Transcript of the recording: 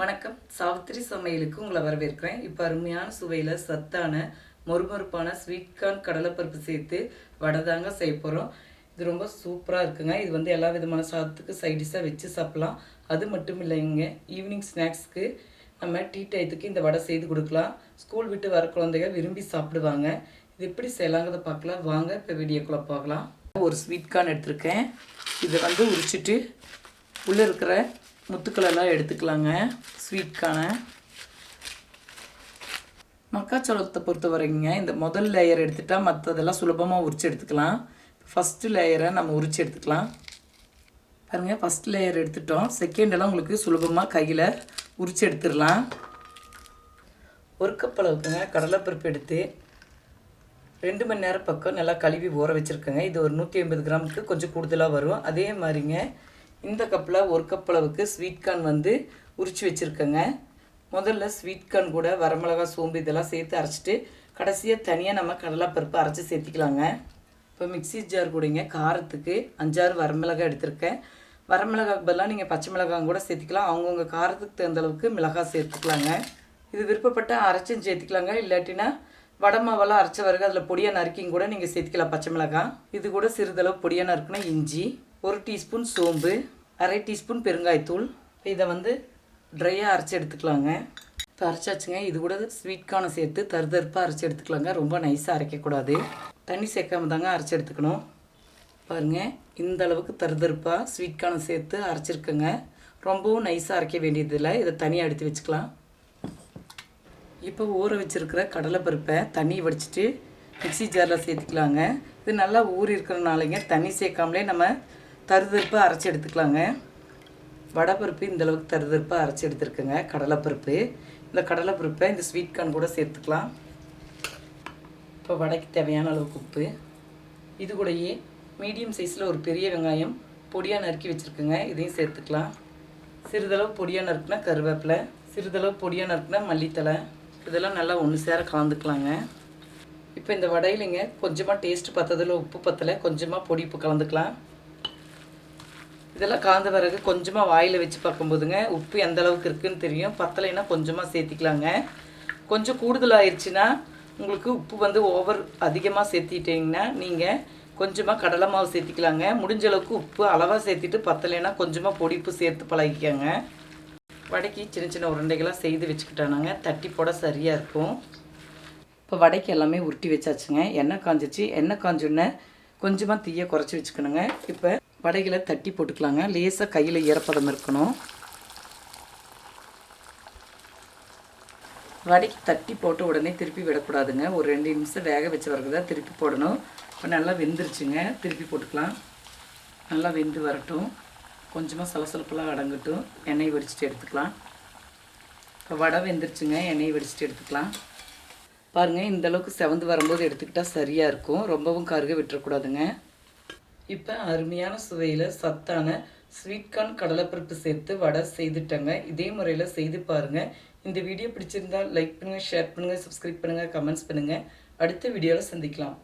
வணக்கம். சாவித்திரி சமையலுக்கு உங்களை வரவேற்கிறேன். இப்போ அருமையான சுவையில் சத்தான மொறுமொறுப்பான ஸ்வீட் கார்ன் கடலைப்பருப்பு சேர்த்து வடை தாங்க செய்ய போகிறோம் இது ரொம்ப சூப்பராக இருக்குங்க. இது வந்து எல்லா விதமான சாதத்துக்கு சைடிஷாக வச்சு சாப்பிட்லாம். அது மட்டும் இல்லைங்க. ஈவினிங் ஸ்நாக்ஸ்க்கு நம்ம டீ டயத்துக்கு இந்த வடை செய்து கொடுக்கலாம். ஸ்கூல் விட்டு வர குழந்தைங்க விரும்பி சாப்பிடுவாங்க. இது எப்படி செய்யலாங்கிறத பார்க்கலாம். வாங்க இப்போ வீடியோக்குள்ளே பார்க்கலாம் ஒரு ஸ்வீட் கார்ன் எடுத்திருக்கேன். இதை வந்து உரிச்சிட்டு உள்ளே இருக்கிற முத்துக்களெல்லாம் எடுத்துக்கலாங்க. ஸ்வீட்க்கான மக்காச்சோளத்தை பொறுத்த வரைக்குங்க இந்த முதல் லேயர் எடுத்துட்டால் மற்றதெல்லாம் சுலபமாக உரிச்சு எடுத்துக்கலாம். ஃபஸ்ட்டு லேயரை நம்ம உரிச்சு எடுத்துக்கலாம். பாருங்கள் ஃபஸ்ட் லேயர் எடுத்துட்டோம். செகண்டெல்லாம் உங்களுக்கு சுலபமாக கையில் உரிச்சு எடுத்துடலாம். ஒரு கப் அளவுக்குங்க கடலைப்பருப்பு எடுத்து ரெண்டு மணி நேரம் பக்கம் நல்லா கழுவி ஊற வச்சுருக்கேங்க. இது ஒரு நூற்றி ஐம்பது கிராமுக்கு கொஞ்சம் கூடுதலாக வரும். அதே மாதிரிங்க இந்த கப்பில் ஒரு கப் அளவுக்கு ஸ்வீட் கார்ன் வந்து உரித்து வச்சுருக்கேங்க. முதல்ல ஸ்வீட் கார்ன் கூட வரமிளகா சோம்பு இதெல்லாம் சேர்த்து அரைச்சிட்டு கடைசியாக தனியாக நம்ம கடலைப்பருப்பு அரைச்சி சேர்த்திக்கலாங்க. இப்போ மிக்ஸி ஜார் கூடங்க காரத்துக்கு அஞ்சாறு வரமிளகாய் எடுத்திருக்கேன். வரமிளகாய் பதிலாக நீங்கள் பச்சை மிளகாய் கூட சேர்த்திக்கலாம். அவங்கவுங்க காரத்துக்கு தகுந்த அளவுக்கு மிளகாய் சேர்த்துக்கலாங்க. இது விருப்பப்பட்ட அரைச்சும் சேர்த்துக்கலாங்க. இல்லாட்டினா வடை மாவெல்லாம் அரைச்ச வரைக்கும் அதில் பொடியாக நறுக்கிங்க கூட நீங்கள் சேர்த்துக்கலாம் பச்சை மிளகாய் இது கூட சிறிதளவு பொடியாக நறுக்குனா இஞ்சி. ஒரு டீஸ்பூன் சோம்பு அரை டீஸ்பூன் பெருங்காயத்தூள். இதை வந்து ட்ரையாக அரைச்சி எடுத்துக்கலாங்க. இப்போ அரைச்சாச்சுங்க. இது கூட ஸ்வீட் கார்னை சேர்த்து தருதருப்பாக அரைச்சி எடுத்துக்கலாங்க. ரொம்ப நைஸாக அரைக்கக்கூடாது. தண்ணி சேர்க்காம தாங்க அரைச்சி எடுத்துக்கணும். பாருங்கள் இந்த அளவுக்கு தருதருப்பாக ஸ்வீட் கார்னை சேர்த்து அரைச்சிருக்கேங்க. ரொம்பவும் நைஸாக அரைக்க வேண்டியதில்லை. இதை தனியாக எடுத்து வச்சுக்கலாம். இப்போ ஊற வச்சுருக்கிற கடலைப்பருப்பை தண்ணி வடிச்சிட்டு மிக்ஸி ஜாரில் சேர்த்துக்கலாங்க. இது நல்லா ஊறி இருக்கிறனாலங்க தண்ணி சேர்க்காமலே நம்ம தருதருப்பாக அரைச்சி எடுத்துக்கலாங்க. வடைப்பருப்பு இந்த அளவுக்கு தருதருப்பாக அரைச்சி எடுத்துருக்குங்க. கடலைப்பருப்பு. இந்த கடலைப்பருப்பை இந்த ஸ்வீட் கார்ன் கூட சேர்த்துக்கலாம். இப்போ வடைக்கு தேவையான அளவுக்கு உப்பு. இது கூடயே மீடியம் சைஸில் ஒரு பெரிய வெங்காயம் பொடியாக நறுக்கி வச்சுருக்குங்க. இதையும் சேர்த்துக்கலாம். சிறிதளவு பொடியாக நறுக்குனா கருவேப்பிலை சிறிதளவு பொடியாக நறுக்குனா மல்லித்தலை இதெல்லாம் நல்லா ஒன்று சேர கலந்துக்கலாங்க. இப்போ இந்த வடையிலைங்க கொஞ்சமாக டேஸ்ட்டு பத்ததில் உப்பு பத்தலை கொஞ்சமாக பொடி உப்பு கலந்துக்கலாம். இதெல்லாம் காந்த பிறகு கொஞ்சமாக வாயில் வச்சு பார்க்கும்போதுங்க உப்பு எந்த அளவுக்கு இருக்குன்னு தெரியும். பத்தலைன்னா கொஞ்சமாக சேர்த்திக்கலாங்க. கொஞ்சம் கூடுதலாயிருச்சுன்னா உங்களுக்கு உப்பு வந்து ஓவர் அதிகமாக சேர்த்திட்டிங்கன்னா நீங்கள் கொஞ்சமாக கடலை மாவு சேர்த்திக்கலாங்க. முடிஞ்ச அளவுக்கு உப்பு அளவாக சேர்த்திட்டு பத்தலைன்னா கொஞ்சமாக பொடிப்பு சேர்த்து பழகிக்கோங்க. வடைக்கு சின்ன சின்ன உருண்டைகளாக செய்து வச்சுக்கிட்டானாங்க தட்டி போட சரியாக இருக்கும். இப்போ வடைக்கு எல்லாமே உருட்டி வச்சாச்சுங்க. எண்ணெய் காஞ்சிச்சு. எண்ணெய் காஞ்சோடனே கொஞ்சமாக தீயை குறைச்சி வச்சுக்கணுங்க. இப்போ வடைகளை தட்டி போட்டுக்கலாங்க. லேசாக கையில் ஈரப்பதம் இருக்கணும். வடைக்கு தட்டி போட்டு உடனே திருப்பி விடக்கூடாதுங்க. ஒரு ரெண்டு நிமிஷம் வேக வச்ச பிறகு தான் திருப்பி போடணும். இப்போ நல்லா வெந்துருச்சுங்க. திருப்பி போட்டுக்கலாம். நல்லா வெந்து வரட்டும். கொஞ்சமாக சலசலப்பெல்லாம் அடங்கட்டும். எண்ணெய் வடிச்சிட்டு எடுத்துக்கலாம். இப்போ வடை வெந்துருச்சுங்க. எண்ணெய் வடிச்சிட்டு எடுத்துக்கலாம். பாருங்கள் இந்தளவுக்கு செவந்து வரும்போது எடுத்துக்கிட்டால் சரியாக இருக்கும். ரொம்பவும் கருக விட்டுறக்கூடாதுங்க. இப்போ அருமையான சுவையில் சத்தான ஸ்வீட் கார்ன் கடலைப்பருப்பு சேர்த்து வடை செய்துட்டேங்க. இதே முறையில் செய்து பாருங்கள் இந்த வீடியோ பிடிச்சிருந்தால் லைக் பண்ணுங்கள் ஷேர் பண்ணுங்கள் சப்ஸ்கிரைப் பண்ணுங்கள் கமெண்ட்ஸ் பண்ணுங்கள் அடுத்த வீடியோவில் சந்திக்கலாம்.